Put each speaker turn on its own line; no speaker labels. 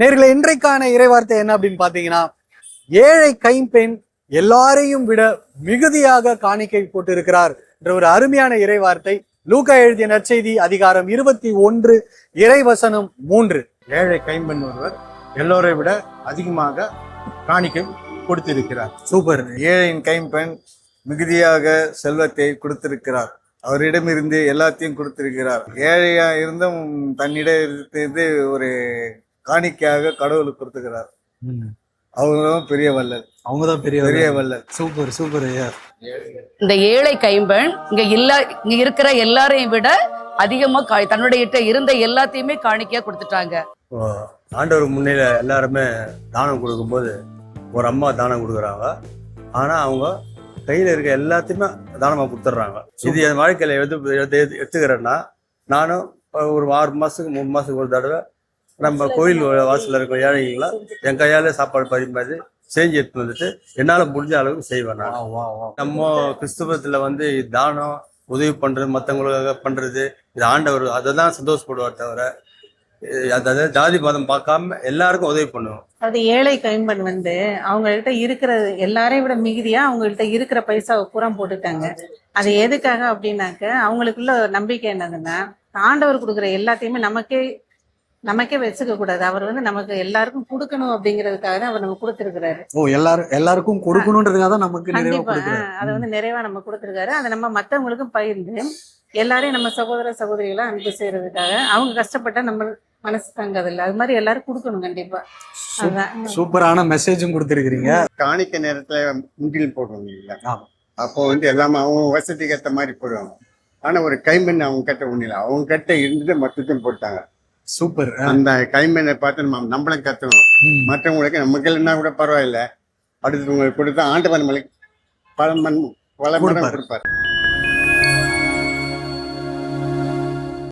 நேர்களை இன்றைக்கான இறைவார்த்தை என்ன அப்படின்னு பாத்தீங்கன்னா ஏழை கைம்பெண் எல்லாரையும் விட மிகுதியாக காணிக்கை போட்டிருக்கிறார் என்ற ஒரு அருமையான இறைவார்த்தை. லூக்கா எழுதிய நற்செய்தி அதிகாரம் இருபத்தி ஒன்று இறைவசனம் மூன்று.
ஏழை கைம்பெண் ஒருவர் எல்லோரை விட அதிகமாக காணிக்கை கொடுத்திருக்கிறார்.
சூப்பர்.
ஏழையின் கைம்பெண் மிகுதியாக செல்வத்தை கொடுத்திருக்கிறார். அவரிடமிருந்து எல்லாத்தையும் கொடுத்திருக்கிறார். ஏழையா இருந்தும் தன்னிடம் இருந்து ஒரு காணிக்கையாக கடவுளுக்கு கொடுத்துக்கிறார் அவங்களும் பெரிய வள்ளல்
அவங்கதான் பெரிய
பெரிய வள்ளல்
சூப்பர் சூப்பர் ஐயா
இந்த ஏழை கைம்பெண் இங்க இல்ல இங்க இருக்கிற எல்லாரையும் விட அதிகமா கா- தன்னுடைய கிட்ட இருந்த எல்லாத்தையுமே காணிக்கையா கொடுத்துட்டாங்க
ஆண்டவர் முன்னில எல்லாருமே தானம் கொடுக்கும்போது ஒரு அம்மா தானம் கொடுக்குறாங்க ஆனா அவங்க கையில இருக்க எல்லாத்தையுமே தானமா கொடுத்துட்றாங்க இது என் வாழ்க்கையில எது எது எது எடுத்துக்கிறேன்னா நானும் ஒரு ஆறு மாசத்துக்கு மூணு மாசத்துக்கு ஒரு தடவை நம்ம கோயில் வாசல்ல இருக்க ஏழைங்களா என் கையால சாப்பாடு பரிமாறி செஞ்சு எடுத்து வந்துட்டு என்னால முடிஞ்ச அளவுக்கு செய்வேன் நான். நம்ம கிறிஸ்துவத்துல வந்து தானம் உதவி பண்றது மத்தவங்களுக்காக பண்றது இது ஆண்டவர் அதை தான் சந்தோஷப்படுவார் தவிர அதாவது ஜாதி மதம் பார்க்காம எல்லாருக்கும் உதவி பண்ணுவோம்.
அது ஏழை கைம்பெண் வந்து அவங்கள்ட்ட இருக்கிற எல்லாரையும் விட மிகுதியா அவங்கள்ட்ட இருக்கிற பைசாவை பூரா போட்டுட்டாங்க. அது எதுக்காக அப்படின்னாக்க அவங்களுக்குள்ள நம்பிக்கை என்னதுன்னா ஆண்டவர் கொடுக்குற எல்லாத்தையுமே நமக்கே நமக்கே வச்சுக்க கூடாது. அவர் வந்து நமக்கு எல்லாருக்கும் கொடுக்கணும் அப்படிங்கிறதுக்காக தான் அவர் நமக்கு கொடுத்துருக்கிறாரு.
ஓ எல்லாரும் எல்லாருக்கும் கொடுக்கணுன்றதுக்காக தான் நமக்கு
கண்டிப்பா. அதை வந்து நிறைவா நம்ம கொடுத்துருக்காரு. அதை நம்ம மத்தவங்களுக்கும் பகிர்ந்து எல்லாரையும் நம்ம சகோதர சகோதரிகளா அன்பு செய்யறதுக்காக அவங்க கஷ்டப்பட்டா நம்ம மனசு தங்காதில்ல. அது மாதிரி எல்லாரும் கொடுக்கணும் கண்டிப்பா. அதான்.
சூப்பரான மெசேஜும் கொடுத்துருக்கீங்க
காணிக்க நேரத்துல முண்டில் போடுவாங்க இல்ல
ஆமா.
அப்போ வந்து எல்லாமே அவங்க வசதிக்கு ஏற்ற மாதிரி போடுவாங்க. ஆனா ஒரு கைம்பெண் அவங்க கிட்ட ஒண்ணு இல்லை. அவங்க கிட்ட இருந்துட்டு மொத்தத்தையும் போட்டாங்க.
சூப்பர்.
அந்த கைம்பெண்ணை பார்த்து நம்ம நம்மளும் கத்தணும் மற்றவங்களுக்கு நமக்கு இல்லைன்னா கூட பரவாயில்ல. அடுத்தவங்களுக்கு கொடுத்தா மண் பல மடம்
கொடுப்பாரு.
கொடுப்பாரு.